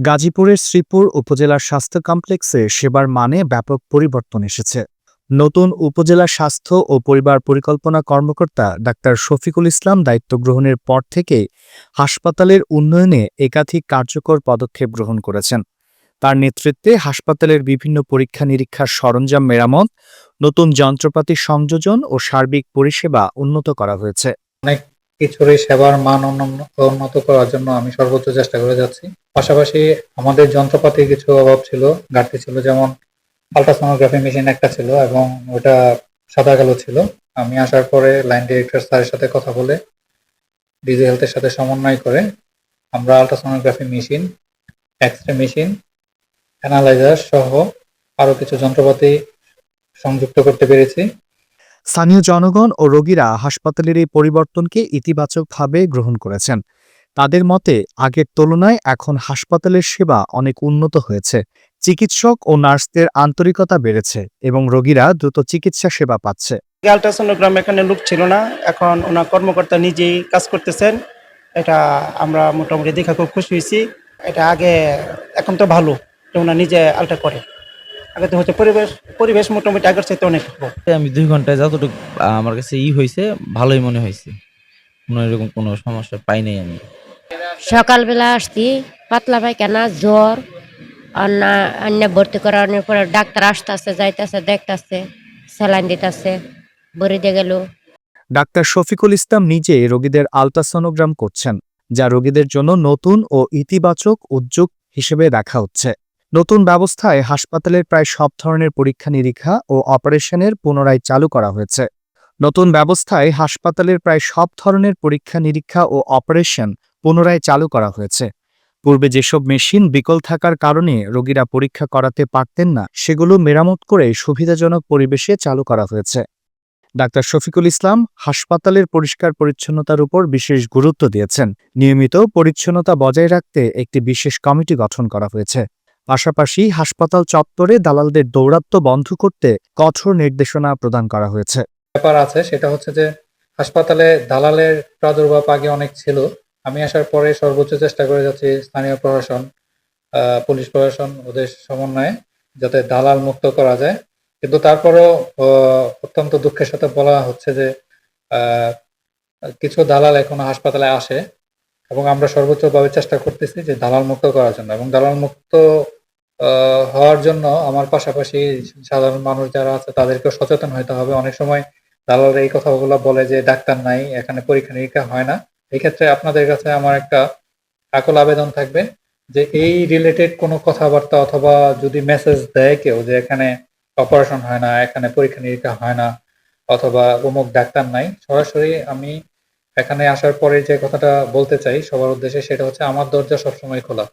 গাজীপুরের শ্রীপুর উপজেলার স্বাস্থ্য কমপ্লেক্সে সেবার মানে ব্যাপক পরিবর্তন এসেছে। নতুন উপজেলা স্বাস্থ্য ও পরিবার পরিকল্পনা কর্মকর্তা ডাক্তার শফিকুল ইসলাম দায়িত্ব গ্রহণের পর থেকে হাসপাতালের উন্নয়নে একাধিক কার্যকর পদক্ষেপ গ্রহণ করেছেন। তার নেতৃত্বে হাসপাতালের বিভিন্ন পরীক্ষা নিরীক্ষার সরঞ্জাম মেরামত, নতুন যন্ত্রপাতি সংযোজন ও সার্বিক পরিষেবা উন্নত করা হয়েছে। কিছুরই সেবার মান উন্নত করার জন্য আমি সর্বোচ্চ চেষ্টা করে যাচ্ছি। পাশাপাশি আমাদের যন্ত্রপাতির কিছু অভাব ছিল, ঘাটতি ছিল, যেমন আলট্রাসোনোগ্রাফি মেশিন একটা ছিল এবং ওটা সাদা কালো ছিল। আমি আসার পরে লাইন ডিরেক্টর স্যারের সাথে কথা বলে ডিজি হেলথের সাথে সমন্বয় করে আমরা ultrasonography machine X ray machine analyser সহ আরও কিছু যন্ত্রপাতি সংযুক্ত করতে পেরেছি। স্থানীয় জনগণ ও রোগীরা হাসপাতালের এই পরিবর্তনকে ইতিবাচকভাবে গ্রহণ করেছেন। তাদের মতে, আগের তুলনায় এখন হাসপাতালের সেবা অনেক উন্নত হয়েছে। চিকিৎসক ও নার্সদের আন্তরিকতা বেড়েছে এবং রোগীরা দ্রুত চিকিৎসা সেবা পাচ্ছে। আলট্রাসোনোগ্রাম এখানে লোক ছিল না, এখন ওনার কর্মকর্তা নিজেই কাজ করতেছেন। এটা আমরা মোটামুটি দেখা খুব খুশি হয়েছি। এটা আগে এখন তো ভালো ওনার নিজে আলট্রা করে। আগে হচ্ছে পরিবেশ পরিবেশ মোটামুটি আগের চাইতে অনেক ভালো। আমি দুই ঘন্টায় যতটুকু আহ, আমার কাছে ই হয়েছে ভালোই মনে হয়েছে। কোনো এরকম কোনো সমস্যা পাই নাই আমি। সকালবেলা আসছি পাতলা পায়খানা জ্বর অন্য অন্য ভর্তি করানোর পরে ডাক্তার আসতেছে যাইতেছে দেখতেছে স্যালাইন দিতেছে ভরে দিয়ে গেল। ডাক্তার শফিকুল ইসলাম নিজে রোগীদের আলট্রাসোনোগ্রাম করছেন যা রোগীদের জন্য নতুন ও ইতিবাচক উদ্যোগ হিসেবে দেখা হচ্ছে। নতুন ব্যবস্থায় হাসপাতালের প্রায় সব ধরনের পরীক্ষা নিরীক্ষা ও অপারেশনের পুনরায় চালু করা হয়েছে। নতুন ব্যবস্থায় হাসপাতালের প্রায় সব ধরনের পরীক্ষা নিরীক্ষা ও অপারেশন পুনরায় চালু করা হয়েছে। পূর্বে যেসব মেশিন বিকল থাকার কারণে রোগীরা পরীক্ষা করাতে পারতেন না, সেগুলো মেরামত করে সুবিধাজনক পরিবেশে চালু করা হয়েছে। ডাক্তার শফিকুল ইসলাম হাসপাতালের পরিষ্কার পরিচ্ছন্নতার উপর বিশেষ গুরুত্ব দিয়েছেন। নিয়মিত পরিচ্ছন্নতা বজায় রাখতে একটি বিশেষ কমিটি গঠন করা হয়েছে। পাশাপাশি হাসপাতাল চত্বরে দালালদের দৌরাত্ম্য বন্ধ করতে কঠোর নির্দেশনা প্রদান করা হয়েছে। ব্যাপার আছে, সেটা হচ্ছে যে হাসপাতালে দালালের প্রাদুর্ভাব আগে অনেক ছিল। আমি আসার পরে সর্বোচ্চ চেষ্টা করে যাচ্ছি স্থানীয় প্রশাসন পুলিশ প্রশাসন ওদের সমন্বয়ে যাতে দালাল মুক্ত করা যায়। কিন্তু তারপরেও অত্যন্ত দুঃখের সাথে বলা হচ্ছে যে কিছু দালাল এখনও হাসপাতালে আসে। এবং আমরা সর্বোচ্চভাবে চেষ্টা করতেছি যে দালাল মুক্ত করার জন্য এবং দালাল মুক্ত হওয়ার জন্য আমার পাশাপাশি সাধারণ মানুষ যারা আছে তাদেরকে সচেতন হতে হবে। অনেক সময় দালালরা এই কথাগুলো বলে যে ডাক্তার নাই, এখানে পরীক্ষা নিরীক্ষা হয় না। এই ক্ষেত্রে আপনাদের কাছে আমার একটা আকল আবেদন থাকবে যে এই রিলেটেড কোনো কথাবার্তা অথবা যদি মেসেজ দেয় কেউ যে এখানে অপারেশন হয় না, এখানে পরীক্ষা নিরীক্ষা হয় না, অথবা অমুক ডাক্তার নাই, সরাসরি আমি এখানে আসার পরে যে কথাটা বলতে চাই সবার উদ্দেশ্যে, সেটা হচ্ছে আমার দরজা সবসময় খোলা।